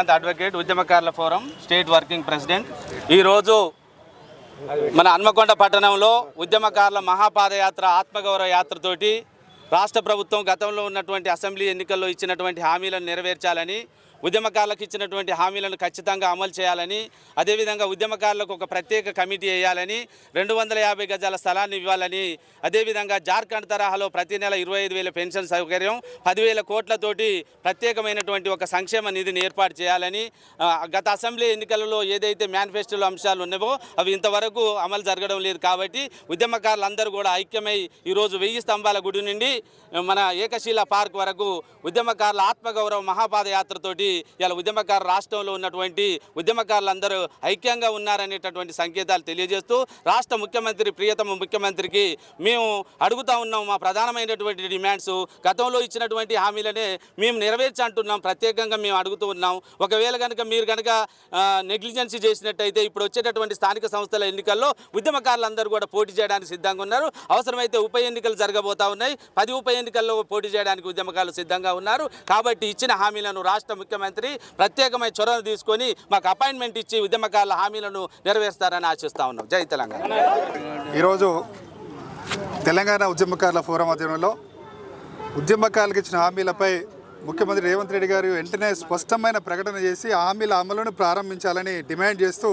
Rajinikanth advocate ఉద్యమకారుల forum state working president. ఈరోజు మన హన్మకొండ పట్టణంలో ఉద్యమకారుల మహాపాదయాత్ర ఆత్మగౌరవ యాత్రతోటి రాష్ట్ర ప్రభుత్వం గతంలో ఉన్నటువంటి అసెంబ్లీ ఎన్నికల్లో ఇచ్చినటువంటి హామీలను నెరవేర్చాలని ఉద్యమకారులకు ఇచ్చినటువంటి హామీలను ఖచ్చితంగా అమలు చేయాలని అదేవిధంగా ఉద్యమకారులకు ఒక ప్రత్యేక కమిటీ వేయాలని రెండు వందల యాభై గజాల స్థలాన్ని ఇవ్వాలని అదేవిధంగా జార్ఖండ్ తరహాలో ప్రతి నెల ఇరవై ఐదు వేల పెన్షన్ సౌకర్యం పదివేల కోట్లతోటి ప్రత్యేకమైనటువంటి ఒక సంక్షేమ నిధిని ఏర్పాటు చేయాలని గత అసెంబ్లీ ఎన్నికలలో ఏదైతే మేనిఫెస్టోలో అంశాలు ఉన్నావో అవి ఇంతవరకు అమలు జరగడం లేదు కాబట్టి ఉద్యమకారులందరూ కూడా ఐక్యమై ఈరోజు వెయ్యి స్తంభాల గుడి నుండి మన ఏకశీల పార్క్ వరకు ఉద్యమకారుల ఆత్మగౌరవ మహాపాదయాత్రతోటి ఇలా ఉద్యమకారు రాష్ట్రంలో ఉన్నటువంటి ఉద్యమకారులందరూ ఐక్యంగా ఉన్నారనేటటువంటి సంకేతాలు తెలియజేస్తూ రాష్ట్ర ముఖ్యమంత్రి ప్రియతమ ముఖ్యమంత్రికి మేము అడుగుతా ఉన్నాం మా ప్రధానమైనటువంటి డిమాండ్స్. గతంలో ఇచ్చినటువంటి హామీలనే మేము నెరవేర్చంటున్నాం ప్రత్యేకంగా మేము అడుగుతూ ఉన్నాం. ఒకవేళ కనుక మీరు కనుక నెగ్లిజెన్సీ చేసినట్టయితే ఇప్పుడు వచ్చేటటువంటి స్థానిక సంస్థల ఎన్నికల్లో ఉద్యమకారులందరూ కూడా పోటీ చేయడానికి సిద్ధంగా ఉన్నారు. అవసరమైతే ఉప ఎన్నికలు జరగబోతా ఉన్నాయి. పది ఉప ఎన్నికల్లో పోటీ చేయడానికి ఉద్యమకారులు సిద్ధంగా ఉన్నారు. కాబట్టి ఇచ్చిన హామీలను రాష్ట్ర ముఖ్యమంత్రి ప్రత్యేకమైన చొరవ తీసుకొని మాకు అపాయింట్మెంట్ ఇచ్చి ఉద్యమకారుల హామీలను నెరవేరుస్తారని ఆశిస్తా ఉన్నాం. జై తెలంగాణ. ఈరోజు తెలంగాణ ఉద్యమకారుల ఫోరం ఆధ్వర్యంలో ఉద్యమకారులకు ఇచ్చిన హామీలపై ముఖ్యమంత్రి రేవంత్ రెడ్డి గారు వెంటనే స్పష్టమైన ప్రకటన చేసి హామీల అమలును ప్రారంభించాలని డిమాండ్ చేస్తూ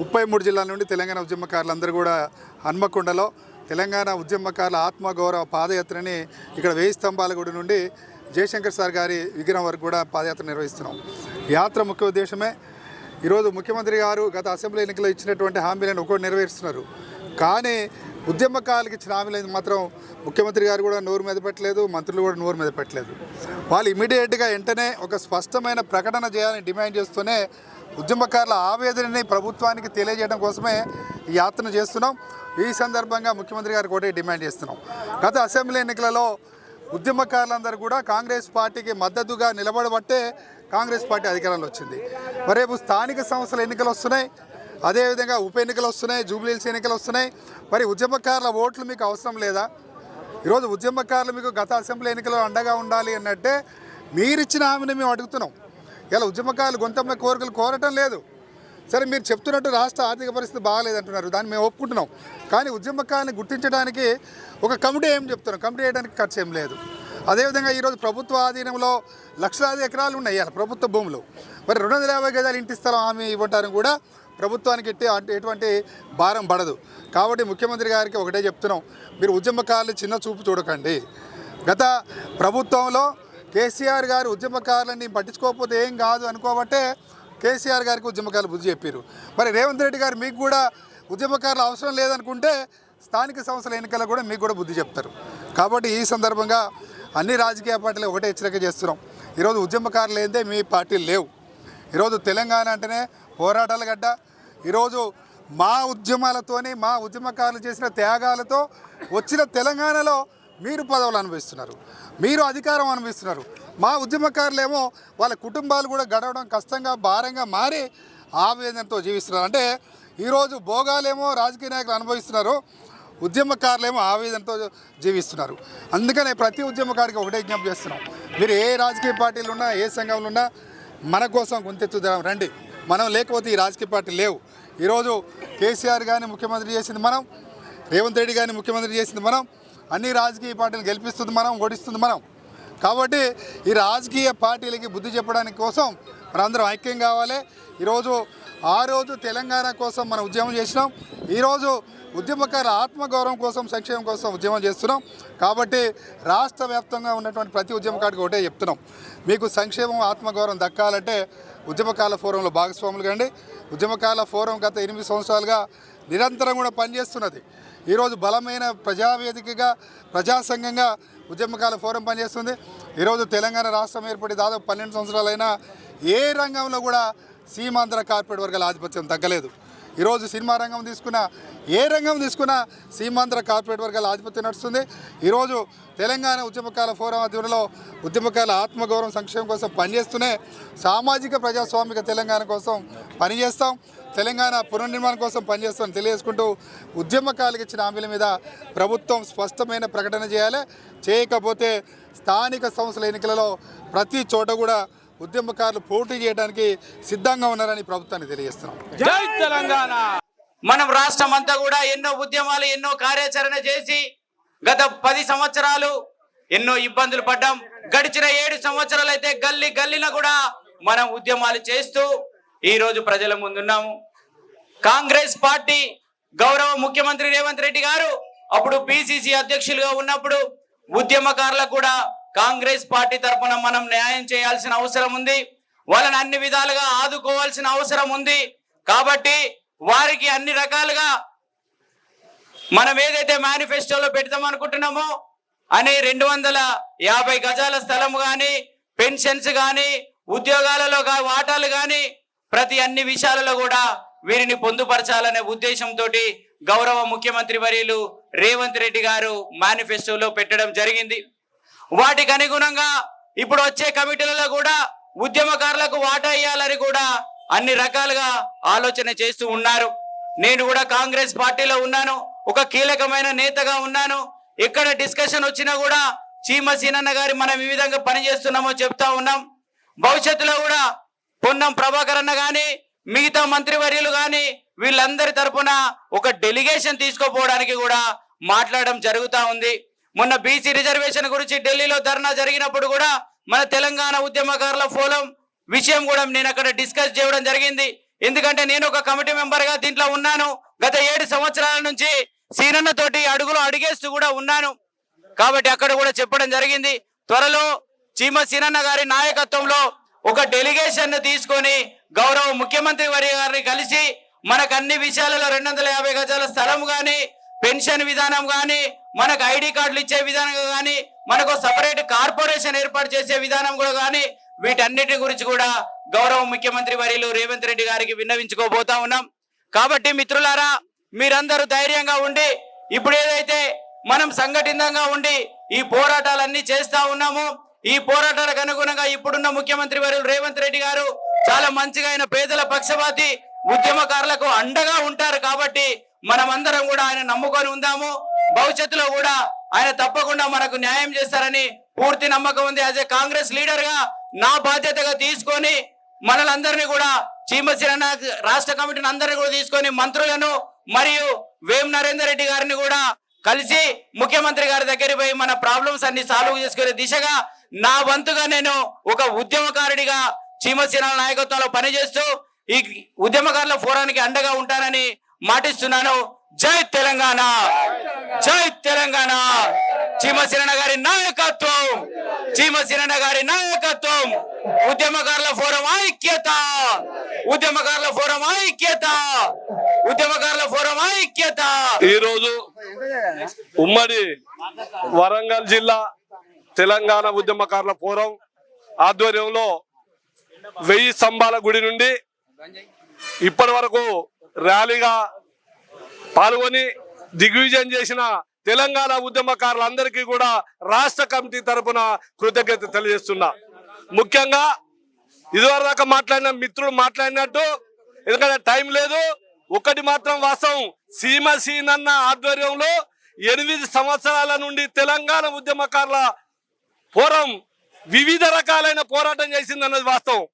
ముప్పై మూడు జిల్లాల నుండి తెలంగాణ ఉద్యమకారులందరూ కూడా హన్మకొండలో తెలంగాణ ఉద్యమకారుల ఆత్మగౌరవ పాదయాత్రని ఇక్కడ వేయి స్తంభాల గుడి నుండి జయశంకర్ సార్ గారి విగ్రహం వరకు కూడా పాదయాత్ర నిర్వహిస్తున్నాం. యాత్ర ముఖ్య ఉద్దేశమే ఈరోజు ముఖ్యమంత్రి గారు గత అసెంబ్లీ ఎన్నికల్లో ఇచ్చినటువంటి హామీలను ఒకటి నెరవేరుస్తున్నారు. కానీ ఉద్యమకాలకు ఇచ్చిన హామీలను మాత్రం ముఖ్యమంత్రి గారు కూడా నోరు మీద పెట్టలేదు మంత్రులు కూడా నోరు మీద పెట్టలేదు. వాళ్ళు ఇమీడియట్గా వెంటనే ఒక స్పష్టమైన ప్రకటన చేయాలని డిమాండ్ చేస్తూనే ఉద్యమకారుల ఆవేదనని ప్రభుత్వానికి తెలియజేయడం కోసమే ఈ యాత్రను చేస్తున్నాం. ఈ సందర్భంగా ముఖ్యమంత్రి గారికి కూడా డిమాండ్ చేస్తున్నాం. గత అసెంబ్లీ ఎన్నికలలో ఉద్యమకారులందరూ కూడా కాంగ్రెస్ పార్టీకి మద్దతుగా నిలబడబట్టే కాంగ్రెస్ పార్టీ అధికారంలో వచ్చింది. మరేపు రేపు స్థానిక సంస్థల ఎన్నికలు వస్తున్నాయి. అదేవిధంగా ఉప ఎన్నికలు వస్తున్నాయి జూబ్లీల్స్ ఎన్నికలు వస్తున్నాయి. మరి ఉద్యమకారుల ఓట్లు మీకు అవసరం లేదా? ఈరోజు ఉద్యమకారులు మీకు గత అసెంబ్లీ ఎన్నికల్లో అండగా ఉండాలి అన్నట్టే మీరిచ్చిన హామీని మేము అడుగుతున్నాం. ఇలా ఉద్యమకారులు గొంతమ్మ కోరికలు కోరటం లేదు. సరే మీరు చెప్తున్నట్టు రాష్ట్ర ఆర్థిక పరిస్థితి బాగాలేదంటున్నారు దాన్ని మేము ఒప్పుకుంటున్నాం. కానీ ఉద్యమకారుని గుర్తించడానికి ఒక కమిటీ ఏం చెప్తున్నాం కమిటీ వేయడానికి ఖర్చు ఏం లేదు. అదేవిధంగా ఈరోజు ప్రభుత్వ ఆధీనంలో లక్షలాది ఎకరాలు ఉన్నాయి ప్రభుత్వ భూములు. మరి రెండు వందల యాభై గజాలు ఇంటి స్థలం హామీ ఇవ్వటానికి కూడా ప్రభుత్వానికి ఎట్టి ఎటువంటి భారం పడదు. కాబట్టి ముఖ్యమంత్రి గారికి ఒకటే చెప్తున్నాం. మీరు ఉద్యమకారులు చిన్న చూపు చూడకండి. గత ప్రభుత్వంలో కేసీఆర్ గారు ఉద్యమకారులని పట్టించుకోకపోతే ఏం కాదు అనుకోబట్టే కేసీఆర్ గారికి ఉద్యమకారులు బుద్ధి చెప్పారు మరి రేవంత్ రెడ్డి గారు మీకు కూడా ఉద్యమకారులు అవసరం లేదనుకుంటే స్థానిక సంస్థల ఎన్నికల్లో కూడా మీకు కూడా బుద్ధి చెప్తారు. కాబట్టి ఈ సందర్భంగా అన్ని రాజకీయ పార్టీలు ఒకటే హెచ్చరిక చేస్తున్నాం. ఈరోజు ఉద్యమకారులు ఏందే మీ పార్టీలు లేవు. ఈరోజు తెలంగాణ అంటేనే పోరాటాల గడ్డ. ఈరోజు మా ఉద్యమాలతోనే మా ఉద్యమకారులు చేసిన త్యాగాలతో వచ్చిన తెలంగాణలో మీరు పదవులు అనుభవిస్తున్నారు. మీరు అధికారం అనుభవిస్తున్నారు. మా ఉద్యమకారులేమో వాళ్ళ కుటుంబాలు కూడా గడవడం కష్టంగా భారంగా మారి ఆవేదనతో జీవిస్తున్నారు. అంటే ఈరోజు భోగాలేమో రాజకీయ నాయకులు అనుభవిస్తున్నారు ఉద్యమకారులేమో ఆవేదనతో జీవిస్తున్నారు. అందుకనే ప్రతి ఉద్యమకారికి ఒకటే విజ్ఞప్తి చేస్తున్నాం. మీరు ఏ రాజకీయ పార్టీలు ఉన్నా ఏ సంఘంలో ఉన్నా మన కోసం గుంతెత్తుదాం. రండి. మనం లేకపోతే ఈ రాజకీయ పార్టీ లేవు. ఈరోజు కేసీఆర్ కానీ ముఖ్యమంత్రి చేసింది మనం రేవంత్ రెడ్డి కానీ ముఖ్యమంత్రి చేసింది మనం అన్ని రాజకీయ పార్టీలు గెలిపిస్తుంది మనం ఓడిస్తుంది మనం. కాబట్టి ఈ రాజకీయ పార్టీలకి బుద్ధి చెప్పడానికి కోసం మనందరం ఐక్యం కావాలి. ఈరోజు ఆ రోజు తెలంగాణ కోసం మనం ఉద్యమం చేసినాం. ఈరోజు ఉద్యమకారుల ఆత్మగౌరవం కోసం సంక్షేమం కోసం ఉద్యమం చేస్తున్నాం. కాబట్టి రాష్ట్ర వ్యాప్తంగా ఉన్నటువంటి ప్రతి ఉద్యమకారికి ఒకటే చెప్తున్నాం. మీకు సంక్షేమం ఆత్మగౌరవం దక్కాలంటే ఉద్యమకాల ఫోరంలో భాగస్వాములు కండి. ఉద్యమకాల ఫోరం గత ఎనిమిది సంవత్సరాలుగా నిరంతరం కూడా పనిచేస్తున్నది. ఈరోజు బలమైన ప్రజావేదికగా ప్రజాసంఘంగా ఉద్యమకాల ఫోరం పనిచేస్తుంది. ఈరోజు తెలంగాణ రాష్ట్రం ఏర్పడి దాదాపు పన్నెండు సంవత్సరాలైనా ఏ రంగంలో కూడా సీమాంధ్ర కార్పొరేట్ వర్గాల ఆధిపత్యం తగ్గలేదు. ఈరోజు సినిమా రంగం తీసుకున్నా ఏ రంగం తీసుకున్నా సీమాంధ్ర కార్పొరేట్ వర్గాల ఆధిపత్యం నడుస్తుంది. ఈరోజు తెలంగాణ ఉద్యమకాల ఫోరం ఆధ్వర్యంలో ఉద్యమకాల ఆత్మగౌరవం సంక్షేమం కోసం పనిచేస్తూనే సామాజిక ప్రజాస్వామిక తెలంగాణ కోసం పనిచేస్తాం. తెలంగాణ పునర్నిర్మాణం కోసం పనిచేస్తామని తెలియజేసుకుంటూ ఉద్యమకాలకు ఇచ్చిన హామీల మీద ప్రభుత్వం స్పష్టమైన ప్రకటన చేయాలి. చేయకపోతే స్థానిక సంస్థల ఎన్నికలలో ప్రతి చోట కూడా ఉద్యమకారులు పోటీ చేయడానికి సిద్ధంగా ఉన్నారని ప్రభుత్వాన్ని తెలియజేస్తున్నాం. జై తెలంగాణ! మనం రాష్ట్రం అంతా కూడా ఎన్నో ఉద్యమాలు ఎన్నో కార్యాచరణ చేసి గత పది సంవత్సరాలు ఎన్నో ఇబ్బందులు పడ్డాం. గడిచిన ఏడు సంవత్సరాలు అయితే గల్లీ గల్లీన కూడా మనం ఉద్యమాలు చేస్తూ ఈ రోజు ప్రజల ముందున్నాము. కాంగ్రెస్ పార్టీ గౌరవ ముఖ్యమంత్రి రేవంత్ రెడ్డి గారు అప్పుడు పిసిసి అధ్యక్షులుగా ఉన్నప్పుడు ఉద్యమకారులకు కూడా కాంగ్రెస్ పార్టీ తరఫున మనం న్యాయం చేయాల్సిన అవసరం ఉంది. వాళ్ళని అన్ని విధాలుగా ఆదుకోవాల్సిన అవసరం ఉంది. కాబట్టి వారికి అన్ని రకాలుగా మనం ఏదైతే మేనిఫెస్టోలో పెడతాం అనుకుంటున్నామో అని రెండు వందల యాభై గజాల స్థలం కానీ పెన్షన్స్ కానీ ఉద్యోగాలలో వాటాలు కానీ ప్రతి అన్ని విషయాలలో కూడా వీరిని పొందుపరచాలనే ఉద్దేశంతో గౌరవ ముఖ్యమంత్రి వర్యులు రేవంత్ రెడ్డి గారు మేనిఫెస్టోలో పెట్టడం జరిగింది. వాటికి అనుగుణంగా ఇప్పుడు వచ్చే కమిటీలలో కూడా ఉద్యమకారులకు వాటా ఇవ్వాలని కూడా అన్ని రకాలుగా ఆలోచన చేస్తూ ఉన్నారు. నేను కూడా కాంగ్రెస్ పార్టీలో ఉన్నాను. ఒక కీలకమైన నేతగా ఉన్నాను. ఎక్కడ డిస్కషన్ వచ్చినా కూడా చీమ సీనన్న గారి మనం ఈ విధంగా పనిచేస్తున్నామో చెప్తా ఉన్నాం. భవిష్యత్తులో కూడా పొన్నం ప్రభాకర్ అన్న కానీ మిగతా మంత్రివర్యులు కానీ వీళ్ళందరి తరపున ఒక డెలిగేషన్ తీసుకోపోవడానికి కూడా మాట్లాడడం జరుగుతూ ఉంది. మొన్న బీసీ రిజర్వేషన్ గురించి ఢిల్లీలో ధర్నా జరిగినప్పుడు కూడా మన తెలంగాణ ఉద్యమకారుల ఫోరం విషయం కూడా నేను అక్కడ డిస్కస్ చేయడం జరిగింది. ఎందుకంటే నేను ఒక కమిటీ మెంబర్గా దీంట్లో ఉన్నాను. గత ఏడు సంవత్సరాల నుంచి సీనన్న తోటి అడుగులు అడిగేస్తూ కూడా ఉన్నాను. కాబట్టి అక్కడ కూడా చెప్పడం జరిగింది. త్వరలో చీమ సీనన్న గారి నాయకత్వంలో ఒక డెలిగేషన్ తీసుకొని గౌరవ ముఖ్యమంత్రి వారి గారిని కలిసి మనకు అన్ని విషయాలలో రెండు వందల యాభై గజాల స్థలం గాని పెన్షన్ విధానం గాని మనకు ఐడి కార్డులు ఇచ్చే విధానం కానీ మనకు సపరేట్ కార్పొరేషన్ ఏర్పాటు చేసే విధానం కూడా కానీ వీటన్నిటి గురించి కూడా గౌరవ ముఖ్యమంత్రి వర్యులు రేవంత్ రెడ్డి గారికి విన్నవించుకోబోతా ఉన్నాం. కాబట్టి మిత్రులారా మీరందరూ ధైర్యంగా ఉండి ఇప్పుడు ఏదైతే మనం సంఘటితంగా ఉండి ఈ పోరాటాలన్నీ చేస్తా ఉన్నాము ఈ పోరాటాలకు అనుగుణంగా ఇప్పుడున్న ముఖ్యమంత్రి వర్యులు రేవంత్ రెడ్డి గారు చాలా మంచిగా ఆయన పేదల పక్షపాతి ఉద్యమకారులకు అండగా ఉంటారు కాబట్టి మనమందరం కూడా ఆయన నమ్ముకొని ఉందాము. భవిష్యత్తులో కూడా ఆయన తప్పకుండా మనకు న్యాయం చేస్తారని పూర్తి నమ్మకం ఉంది. యాజ్ ఏ కాంగ్రెస్ లీడర్గా నా బాధ్యతగా తీసుకొని మనలందరినీ కూడా చీమసిరన్న రాష్ట్ర కమిటీని అందరినీ కూడా తీసుకొని మంత్రులను మరియు వేం నరేందర్ రెడ్డి గారిని కూడా కలిసి ముఖ్యమంత్రి గారి దగ్గర పోయి మన ప్రాబ్లమ్స్ అన్ని సాల్వ్ చేసుకునే దిశగా నా వంతుగా నేను ఒక ఉద్యమకారుడిగా చీమసీనాల నాయకత్వంలో పనిచేస్తూ ఈ ఉద్యమకారుల ఫోరానికి అండగా ఉంటానని మాటిస్తున్నాను. జై తెలంగాణ. జై తెలంగాణ. చీమసిరణ గారి నాయకత్వం. చీమసిరణ గారి నాయకత్వం. ఉద్యమకారుల ఫోరం ఐక్యత. ఉద్యమకారుల ఫోరం ఐక్యత. ఉద్యమకారుల ఫోరం ఐక్యత. ఈ రోజు ఉమ్మడి వరంగల్ జిల్లా తెలంగాణ ఉద్యమకారుల ఫోరం ఆధ్వర్యంలో వెయ్యి స్తంభాల గుడి నుండి ఇప్పటి వరకు ర్యాలీగా పాల్గొని దిగ్విజయం చేసిన తెలంగాణ ఉద్యమకారులందరికీ కూడా రాష్ట్ర కమిటీ తరపున కృతజ్ఞత తెలియజేస్తున్నా. ముఖ్యంగా ఇదివరదాకా మాట్లాడిన మిత్రుడు మాట్లాడినట్టు ఎందుకంటే టైం లేదు. ఒకటి మాత్రం వాస్తవం. సీమసీనన్న ఆధ్వర్యంలో ఎనిమిది సంవత్సరాల నుండి తెలంగాణ ఉద్యమకారుల ఫోరం వివిధ రకాలైన పోరాటం చేసిందన్నది వాస్తవం.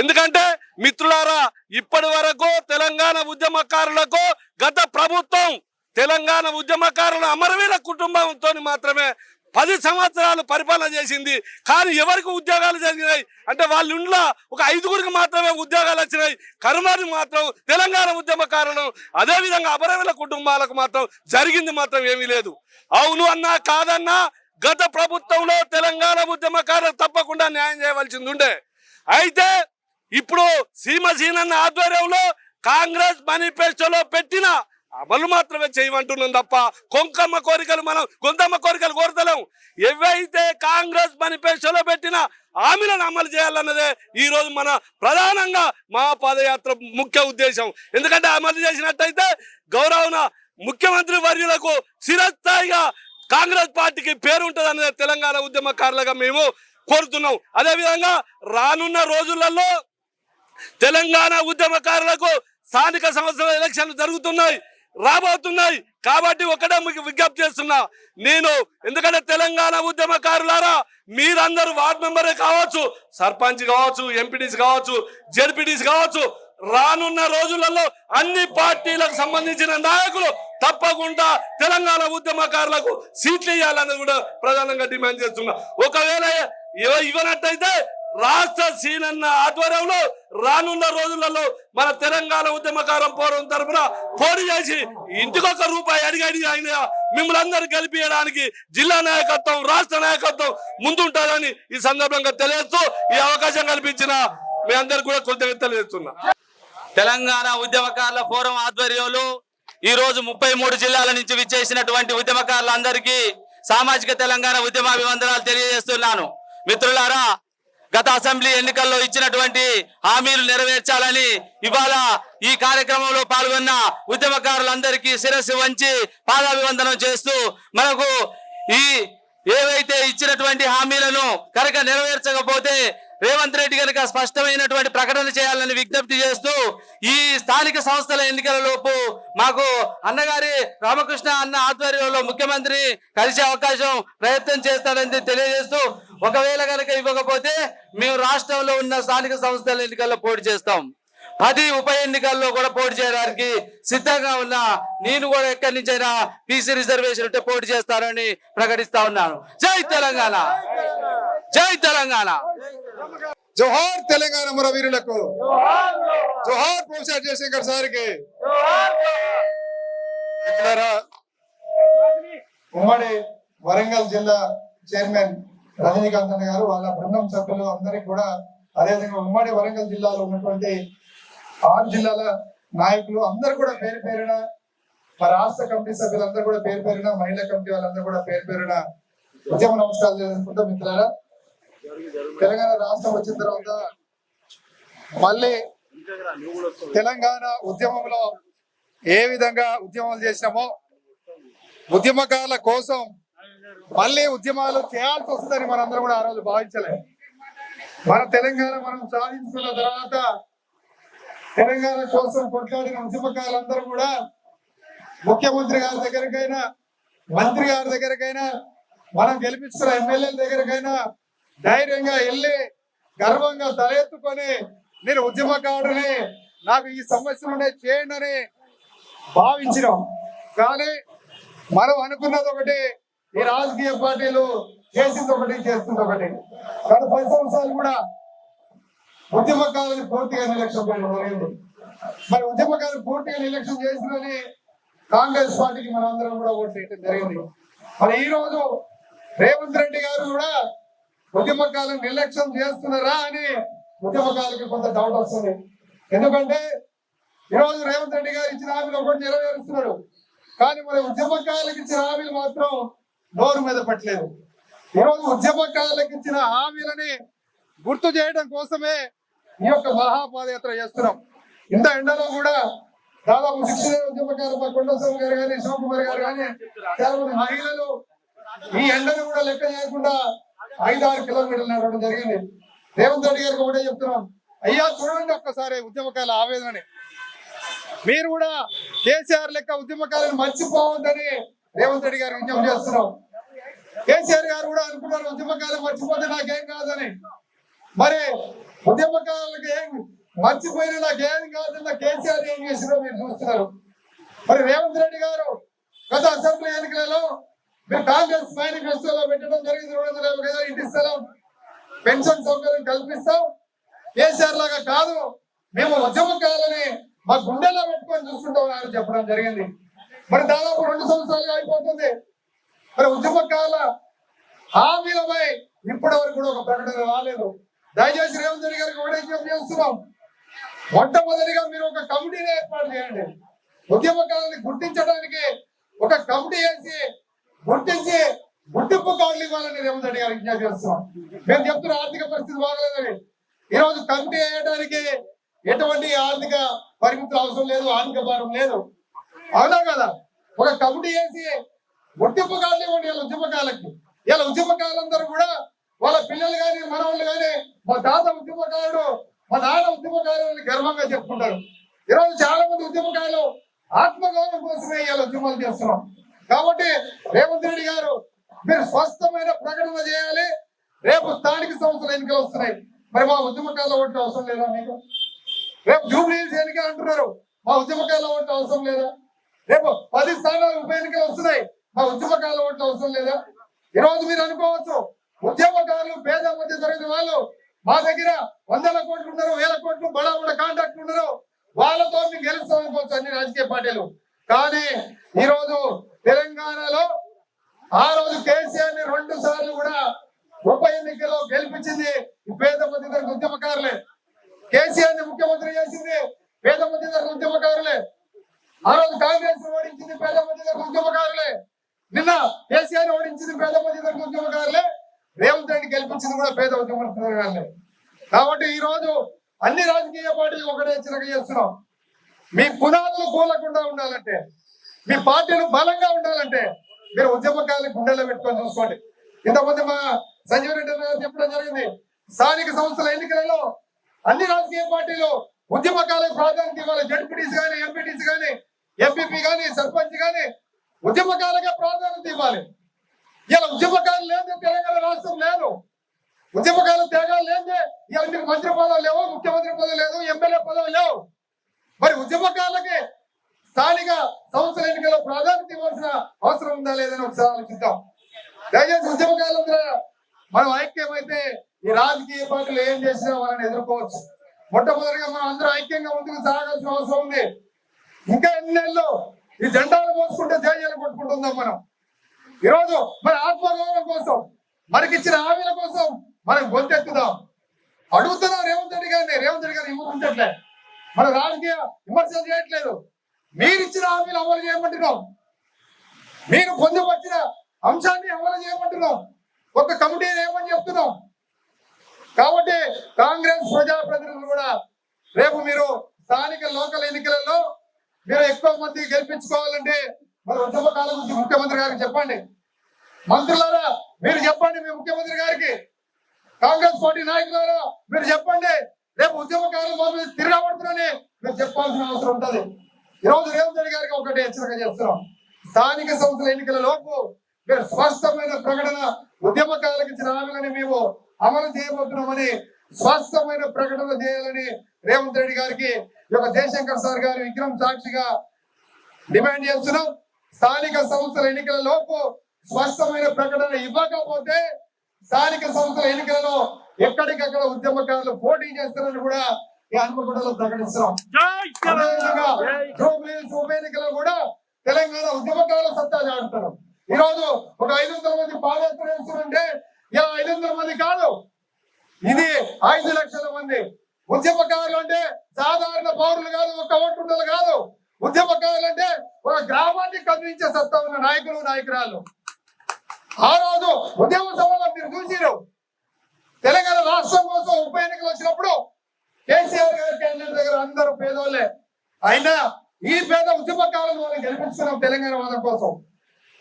ఎందుకంటే మిత్రులారా ఇప్పటి వరకు తెలంగాణ ఉద్యమకారులకు గత ప్రభుత్వం తెలంగాణ ఉద్యమకారుల అమరవీర కుటుంబంతో మాత్రమే పది సంవత్సరాలు పరిపాలన చేసింది. కానీ ఎవరికి ఉద్యోగాలు జరిగినాయి? అంటే వాళ్ళ ఇంట్లో ఒక ఐదుగురికి మాత్రమే ఉద్యోగాలు వచ్చినాయి. కర్మని మాత్రం తెలంగాణ ఉద్యమకారులు అదేవిధంగా అమరవీల కుటుంబాలకు మాత్రం జరిగింది మాత్రం ఏమీ లేదు. అవును అన్నా కాదన్నా గత ప్రభుత్వంలో తెలంగాణ ఉద్యమకారులు తప్పకుండా న్యాయం చేయవలసింది ఉండే. అయితే ఇప్పుడు సీమ సీనన్న ఆధ్వర్యంలో కాంగ్రెస్ మేనిఫెస్టోలో పెట్టిన అమలు మాత్రమే చేయమంటున్నాం తప్ప కొంకమ్మ కోరికలు మనం గొంతమ్మ కోరికలు కోరతలేం. ఎవైతే కాంగ్రెస్ మేనిఫెస్టోలో పెట్టిన హామీలను అమలు చేయాలన్నదే ఈరోజు మన ప్రధానంగా మా పాదయాత్ర ముఖ్య ఉద్దేశం. ఎందుకంటే అమలు చేసినట్టయితే గౌరవన ముఖ్యమంత్రి వర్యులకు చిరస్థాయిగా కాంగ్రెస్ పార్టీకి పేరు ఉంటుంది తెలంగాణ ఉద్యమకారులుగా మేము కోరుతున్నాం. అదేవిధంగా రానున్న రోజులలో తెలంగాణ ఉద్యమకారులకు స్థానిక సంస్థల ఎలక్షన్లు జరుగుతున్నాయి రాబోతున్నాయి. కాబట్టి ఒకటే మీకు విజ్ఞప్తి చేస్తున్నా నేను ఎందుకంటే తెలంగాణ ఉద్యమకారులారా మీరందరూ వార్డ్ మెంబరే కావచ్చు సర్పంచ్ కావచ్చు ఎంపీటీస్ కావచ్చు జెడ్పీటీస్ కావచ్చు రానున్న రోజులలో అన్ని పార్టీలకు సంబంధించిన నాయకులు తప్పకుండా తెలంగాణ ఉద్యమకారులకు సీట్లు ఇవ్వాలని కూడా ప్రధానంగా డిమాండ్ చేస్తున్నా. ఒకవేళ ఇవ్వనట్టయితే రాష్ట్ర సీనన్న ఆధ్వర్యంలో రానున్న రోజులలో మన తెలంగాణ ఉద్యమకారం పోరం తరపున పోటీ చేసి ఇంటికొక రూపాయి అడిగి అడిగి ఆయన మిమ్మల్ని అందరూ గెలిపించడానికి జిల్లా నాయకత్వం రాష్ట్ర నాయకత్వం ముందుంటారని ఈ సందర్భంగా తెలియజేస్తూ ఈ అవకాశం కల్పించిన మీ అందరికి కూడా కృతజ్ఞత తెలియజేస్తున్నా. తెలంగాణ ఉద్యమకారుల ఫోరం ఆధ్వర్యంలో ఈ రోజు ముప్పై మూడు జిల్లాల నుంచి విచ్చేసినటువంటి ఉద్యమకారులందరికీ సామాజిక తెలంగాణ ఉద్యమాభివందనాలు తెలియజేస్తున్నాను. మిత్రులారా గత అసెంబ్లీ ఎన్నికల్లో ఇచ్చినటువంటి హామీలు నెరవేర్చాలని ఇవాళ ఈ కార్యక్రమంలో పాల్గొన్న ఉద్యమకారులందరికీ శిరస్సు వంచి పాదాభివందనం చేస్తూ మనకు ఈ ఏవైతే ఇచ్చినటువంటి హామీలను కనుక నెరవేర్చకపోతే రేవంత్ రెడ్డి కనుక స్పష్టమైనటువంటి ప్రకటన చేయాలని విజ్ఞప్తి చేస్తూ ఈ స్థానిక సంస్థల ఎన్నికల లోపు మాకు అన్నగారి రామకృష్ణ అన్న ఆధ్వర్యంలో ముఖ్యమంత్రి కలిసే అవకాశం ప్రయత్నం చేస్తారని తెలియజేస్తూ ఒకవేళ కనుక ఇవ్వకపోతే మేము రాష్ట్రంలో ఉన్న స్థానిక సంస్థల ఎన్నికల్లో పోటీ చేస్తాం. పది ఉప ఎన్నికల్లో కూడా పోటీ చేయడానికి సిద్ధంగా ఉన్నా నేను కూడా ఎక్కడి నుంచైనా పీసీ రిజర్వేషన్ ఉంటే పోటీ చేస్తానని ప్రకటిస్తా ఉన్నాను. జై తెలంగాణ! జై తెలంగాణ! జోహార్ తెలంగాణ మరవీరులకు జోహార్ ప్రొఫెసర్ జయశంకర్ సార్కి. ఉమ్మడి వరంగల్ జిల్లా చైర్మన్ రజనీకాంత్ అన్న గారు వాళ్ళ బృందం సభ్యులు అందరికీ కూడా అదేవిధంగా ఉమ్మడి వరంగల్ జిల్లాలో ఉన్నటువంటి ఆరు జిల్లాల నాయకులు అందరు కూడా పేరు పేరున మా రాష్ట్ర కమిటీ సభ్యులందరూ కూడా పేరు పేరున మహిళా కమిటీ వాళ్ళందరూ కూడా పేరు పేరున ఉద్యమ నమస్కారాలు చేసుకుంటాం మిత్రులారా తెలంగాణ రాష్ట్రం వచ్చిన తర్వాత మళ్ళీ తెలంగాణ ఉద్యమంలో ఏ విధంగా ఉద్యమాలు చేసినామో ఉద్యమకారుల కోసం మళ్ళీ ఉద్యమాలు చేయాల్సి వస్తుందని మనందరం కూడా ఆ రోజు భావించలేదు మన తెలంగాణ మనం సాధించుకున్న తర్వాత తెలంగాణ కోసం కొట్లాడిన ఉద్యమకారులందరూ కూడా ముఖ్యమంత్రి గారి దగ్గరకైనా మంత్రి గారి దగ్గరకైనా మనం గెలిపిస్తున్న ఎమ్మెల్యేల దగ్గరకైనా ధైర్యంగా వెళ్ళి గర్వంగా తలెత్తుకొని నేను ఉద్యమకారుని నాకు ఈ సమస్యలు చేయండి అని భావించినాం. కానీ మనం అనుకున్నది ఒకటి ఈ రాజకీయ పార్టీలు చేసింది ఒకటి చేస్తుంది ఒకటి. గత పది సంవత్సరాలు కూడా ఉద్యమకారుని పూర్తిగా నిర్లక్ష్యం జరిగింది మరి ఉద్యమకారులు పూర్తిగా నిర్లక్ష్యం చేసిందని కాంగ్రెస్ పార్టీకి మనందరం కూడా ఓటు చేయడం జరిగింది. మరి ఈ రోజు రేవంత్ రెడ్డి గారు కూడా ఉద్యమకాలను నిర్లక్ష్యం చేస్తున్నారా అని ఉద్యమకాలకి కొంత డౌట్ వస్తుంది. ఎందుకంటే ఈరోజు రేవంత్ రెడ్డి గారు ఇచ్చిన హామీలు ఒకటి నెరవేరుస్తున్నాడు. కానీ మరి ఉద్యమకాలకు ఇచ్చిన హామీలు మాత్రం నోరు మీద పట్టలేదు. ఈరోజు ఉద్యమకారులకు ఇచ్చిన హామీలని గుర్తు చేయడం కోసమే ఈ యొక్క మహాపాదయాత్ర చేస్తున్నాం. ఇంత ఎండలో కూడా దాదాపు శిక్షణ ఉద్యమకారులు మా కొండస్వామి గారు కానీ శివకుమార్ గారు కానీ చాలా మంది మహిళలు ఈ ఎండను కూడా లెక్క చేయకుండా ఐదు ఆరు కిలోమీటర్లు నడవడం జరిగింది. రేవంత్ రెడ్డి గారికి ఒకటే చెప్తున్నాం. అయ్యా చూడండి ఒక్కసారి ఉద్యమకాల ఆవేదనని. మీరు కూడా కేసీఆర్ లెక్క ఉద్యమకాలను మర్చిపోవద్దని రేవంత్ రెడ్డి గారు విజ్ఞప్తి చేస్తున్నాం. కేసీఆర్ గారు కూడా అనుకున్నారు ఉద్యమకాలం మర్చిపోతే నాకేం కాదని. మరి ఉద్యమకాలకు ఏం మర్చిపోయిన నాకేం కాదన్న కేసీఆర్ ఏం చేసినో మీరు చూస్తున్నారు. మరి రేవంత్ రెడ్డి గారు గత అసెంబ్లీ ఎన్నికలలో మీరు కాంగ్రెస్ మేనిఫెస్టోలో పెట్టడం జరిగింది రెండు వందల యాభై ఐదు ఇంటి స్థలం. పెన్షన్ సౌకర్యం కల్పిస్తాం. కేసీఆర్ లాగా కాదు మేము ఉద్యమకాలని మా గుండెల్లో పెట్టుకొని చూసుకుంటాం అని చెప్పడం జరిగింది. మరి దాదాపు రెండు సంవత్సరాలుగా అయిపోతుంది. మరి ఉద్యమకాల హామీలపై ఇప్పటి వరకు కూడా ఒక ప్రకటన రాలేదు. దయచేసి రేవంత్ రెడ్డి గారికి ఒకటే విజ్ఞప్తి చేస్తున్నాం. మొట్టమొదటిగా మీరు ఒక కమిటీని ఏర్పాటు చేయండి. ఉద్యమకాలని గుర్తించడానికి ఒక కమిటీ వేసి గుర్తించి గుర్తింపు కార్డులు ఇవ్వాలని రేవంత్ రెడ్డి గారు విజ్ఞప్తి చేస్తున్నాం. మేము చెప్తున్న ఆర్థిక పరిస్థితి బాగలేదని. ఈ రోజు కమిటీ వేయడానికి ఎటువంటి ఆర్థిక పరిమితులు అవసరం లేదు ఆర్థిక భారం లేదు. అవునా కదా? ఒక కమిటీ వేసి గుర్తింపు కార్డులు ఇవ్వండి ఇలా ఉద్యమకాలకి. ఇలా ఉద్యమకాలందరూ కూడా వాళ్ళ పిల్లలు కానీ మనవాళ్ళు కానీ మా తాత ఉద్యమకారుడు మా నాన్న ఉద్యమకారు అని గర్వంగా చెప్పుకుంటారు. ఈరోజు చాలా మంది ఉద్యమకారులు ఆత్మగౌరవం కోసమే వీళ్ళ ఉద్యమాలు చేస్తున్నాం. కాబట్టి రేవంత్ రెడ్డి గారు మీరు స్పష్టమైన ప్రకటన చేయాలి. రేపు స్థానిక సంస్థల ఎన్నికలు వస్తున్నాయి. మరి మా ఉద్యమకాల ఓట్లు అవసరం లేదా మీకు? రేపు జూబ్లీ ఎన్నికలు అంటున్నారు. మా ఉద్యమకాల ఓట్లు అవసరం లేదా? రేపు పది స్థానాలు ఉప ఎన్నికలు వస్తున్నాయి. మా ఉద్యమకాల ఓట్లు అవసరం లేదా? ఈ రోజు మీరు అనుకోవచ్చు ఉద్యమకారులు పేద మధ్య తరగతి వాళ్ళు మా దగ్గర వందల కోట్లు ఉన్నారు వేల కోట్లు బడా బడా కాంట్రాక్ట్లు ఉన్నారు. వాళ్ళతో మేము గెలుస్తాం అనుకోవచ్చు అన్ని రాజకీయ పార్టీలు. కానీ ఈ రోజు తెలంగాణలో ఆ రోజు కేసీఆర్ని రెండు సార్లు కూడా ఉప ఎన్నికల్లో గెలిపించింది పేద మధ్య తరగతి ఉద్యమకారులే. కేసీఆర్ని ముఖ్యమంత్రి చేసింది పేద మధ్య తరగతి ఉద్యమకారులే. ఆ రోజు కాంగ్రెస్ని ఓడించింది పేద మధ్య ఉద్యమకారులే నిన్న కేసీఆర్ ఓడించింది పేద మధ్య ఉద్యమకారులే రేవంత్ రెడ్డి గెలిపించింది కూడా పేద ఉద్యమకారులే కాబట్టి ఈ రోజు అన్ని రాజకీయ పార్టీలు ఒకటే హెచ్చరిక చేస్తున్నాం. మీ పునాదులు కూలకుండా ఉండాలంటే మీ పార్టీలు బలంగా ఉండాలంటే మీరు ఉద్యమకారులు గుండెల్లో పెట్టుకొని చూసుకోండి. ఇంతకుముందు మా సంజీవ్ రెడ్డి గారు చెప్పడం జరిగింది స్థానిక సంస్థల ఎన్నికలలో అన్ని రాజకీయ పార్టీలు ఉద్యమకాలకు ప్రాధాన్యత ఇవ్వాలి. జడ్పీటీసీ కానీ ఎంపీటీసీ కానీ ఎంపీపీ కానీ సర్పంచ్ కానీ ఉద్యమకాలకే ప్రాధాన్యత ఇవ్వాలి. ఇలా ఉద్యమకారులు లేదే తెలంగాణ రాష్ట్రం లేదు. ఉద్యమకాల తేగాలు లేదే ఇలా మీకు మంత్రి పదవి లేవు ముఖ్యమంత్రి పదవి లేదు ఎమ్మెల్యే పదవి లేవు. మరి ఉద్యమకారులకి స్థానిక సంస్థల ఎన్నికల్లో ప్రాధాన్యత ఇవ్వాల్సిన అవసరం ఉందా లేదని ఒకసారి ఆలోచిద్దాం. దయచేసి ఉద్యమకారులందరూ మనం ఐక్యమైతే ఈ రాజకీయ పార్టీలు ఏం చేసినా వాళ్ళని ఎదుర్కోవచ్చు. మొట్టమొదటిగా మనం అందరూ ఐక్యంగా ముందుకు సాగాల్సిన అవసరం ఉంది. ఇంకా ఎన్ని నెలలు ఈ జెండాలు పోసుకుంటే జయాలు కొట్టుకుంటుందాం మనం. ఈరోజు మన ఆత్మగౌరవం కోసం మనకి ఇచ్చిన హామీల కోసం మనం గొంతెత్తుదాం. అడుగుతున్నాం రేవంత్ రెడ్డి గారిని రేవంత్ రెడ్డి గారు విమర్శించట్లే మన రాజకీయ విమర్శలు చేయట్లేదు. మీరు ఇచ్చిన హామీలు అమలు చేయమంటున్నాం. మీరు పొందుపరిచిన అంశాన్ని అమలు చేయమంటున్నాం. ఒక కమిటీ ఏమని చెప్తున్నాం. కాబట్టి కాంగ్రెస్ ప్రజాప్రతినిధులు కూడా రేపు మీరు స్థానిక లోకల్ ఎన్నికలలో మీరు ఎక్కువ మంది గెలిపించుకోవాలంటే మరి ఉద్యమ కాలం నుంచి ముఖ్యమంత్రి గారికి చెప్పండి. మంత్రులారా మీరు చెప్పండి మీ ముఖ్యమంత్రి గారికి. కాంగ్రెస్ పార్టీ నాయకులారా మీరు చెప్పండి. రేపు ఉద్యమకారులు మా మీద తిరగబడుతున్నారని మీరు చెప్పాల్సిన అవసరం ఉంటుంది. ఈ రోజు రేవంత్ రెడ్డి గారికి ఒకటి హెచ్చరిక చేస్తున్నాం. స్థానిక సంస్థల ఎన్నికల లోపు మీరు స్పష్టమైన ప్రకటన ఉద్యమకారులకు ఇచ్చిన హామీలని మేము అమలు చేయబోతున్నామని స్పష్టమైన ప్రకటన చేయాలని రేవంత్ రెడ్డి గారికి యొక్క జయశంకర్ సార్ గారి విక్రమ్ సాక్షిగా డిమాండ్ చేస్తున్నాం. స్థానిక సంస్థల ఎన్నికల లోపు స్పష్టమైన ప్రకటన ఇవ్వకపోతే స్థానిక సంస్థల ఎన్నికలలో ఎక్కడికక్కడ ఉద్యమకారులు పోటీ చేస్తారని కూడా ఈ హనుమకొండలో ప్రకటిస్తున్నాం. ఉప ఎన్నికలో కూడా తెలంగాణ ఉద్యమకారుల సత్తా చాటుతారు. ఈ రోజు ఒక ఐదు వందల మంది పాదయాత్ర చేస్తున్నారంటే ఇలా ఐదు వందల మంది కాదు ఇది ఐదు లక్షల మంది. ఉద్యమకారులు అంటే సాధారణ పౌరులు కాదు ఒక ఓటుండలు కాదు. ఉద్యమకారులు అంటే ఒక గ్రామాన్ని కదిలించే సత్తా ఉన్న నాయకులు నాయకురాలు ఆ రోజు ఉద్యమ సభలో మీరు చూసిరు. తెలంగాణ రాష్ట్రం కోసం ఉప ఎన్నికలు వచ్చినప్పుడు కేసీఆర్ గారి క్యాండిడేట్ దగ్గర అందరూ పేదోళ్ళే. అయినా ఈ పేద ఉద్యమకాలను మనం గెలిపించుకున్నాం తెలంగాణ వాళ్ళ కోసం.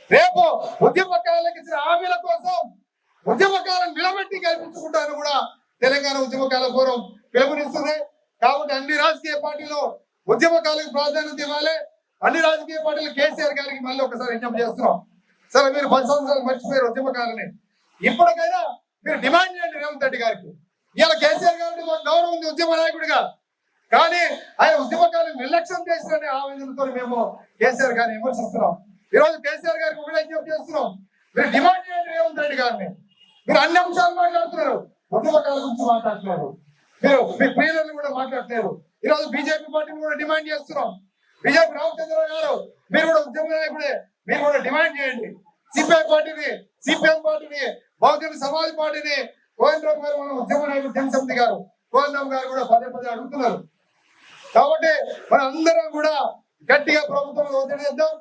రేపు ఉద్యమకాలకు ఇచ్చిన హామీల కోసం ఉద్యమకాలను నిలబెట్టి గెలిపించుకుంటాను కూడా తెలంగాణ ఉద్యమకాల ఫోరం పిలుపునిస్తుంది. కాబట్టి అన్ని రాజకీయ పార్టీలు ఉద్యమకాలకు ప్రాధాన్యత ఇవ్వాలి. అన్ని రాజకీయ పార్టీలు కేసీఆర్ గారికి మళ్ళీ ఒకసారి విజ్ఞప్తి చేస్తున్నాం. సరే మీరు పది సంవత్సరాలు మర్చిపోయారు ఉద్యమకాలని ఇప్పటికైనా మీరు డిమాండ్ చేయండి రేవంత్ రెడ్డి గారికి. ఇవాళ కేసీఆర్ గారికి మాకు గౌరవం ఉంది ఉద్యమ నాయకుడిగా. కానీ ఆయన ఉద్యమకాలను నిర్లక్ష్యం చేసిన ఆవేదనతో మేము కేసీఆర్ గారిని విమర్శిస్తున్నాం. ఈరోజు కేసీఆర్ గారికి ఒకటే విజ్ఞప్తి చేస్తున్నాం. మీరు డిమాండ్ చేయండి రేవంత్ రెడ్డి గారిని. మీరు అన్ని అంశాలు మాట్లాడుతున్నారు. ఉద్యమకాల గురించి మాట్లాడుతున్నారు మీరు మీ ప్రియులను కూడా మాట్లాడలేరు ఈ రోజు బీజేపీ పార్టీని కూడా డిమాండ్ చేస్తున్నాం. బీజేపీ రామచంద్ర గారు మీరు కూడా ఉద్యమ నాయకుడే మీరు కూడా డిమాండ్ చేయండి. సిపిఐ పార్టీని సిపిఎం పార్టీని బహుజన సమాజ్ పార్టీని గోవిందరావు గారు మన ఉద్యమ నాయకుడు జనసమితి గారు. కోదండరామ్ గారు కూడా పదే పదే అడుగుతున్నారు. కాబట్టి మన అందరం కూడా గట్టిగా ప్రభుత్వం ఒత్తిడి చేద్దాం.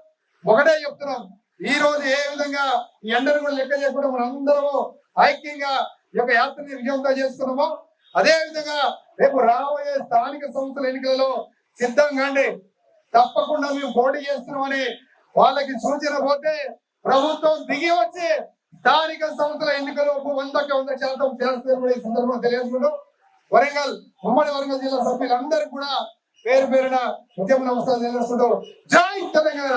ఒకటే చెప్తున్నాం. ఈ రోజు ఏ విధంగా ఈ ఎండను కూడా లెక్క చేయకుండా మన అందరము ఐక్యంగా ఈ యొక్క యాత్రని విజయవంతం చేసుకున్నాము అదే విధంగా రేపు రాబోయే స్థానిక సంస్థల ఎన్నికలలో సిద్ధంగా తప్పకుండా మేము పోటీ చేస్తున్నామని వాళ్ళకి సూచన పోతే ప్రభుత్వం దిగి వచ్చి స్థానిక సంస్థల ఎన్నికలు వందకి వంద శాతం చేస్తారు ఈ సందర్భంగా తెలియజేసుకుంటూ వరంగల్ ఉమ్మడి వరంగల్ జిల్లా సభ్యులందరికీ కూడా పేరు పేరున ఉద్యమ నమస్కారం నిలబడుకుంటూ జై తెలంగాణ.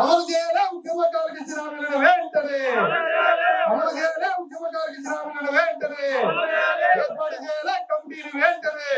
అమలు చేయాలే ఉద్యమకారులకు ఇచ్చిన హామీలను వెంటనే. అమలు చేయాలే ఉద్యమకారులకు ఇచ్చిన హామీలను వెంటనే. ఏర్పాటు చేయాలే కమిటీని వెంటనే.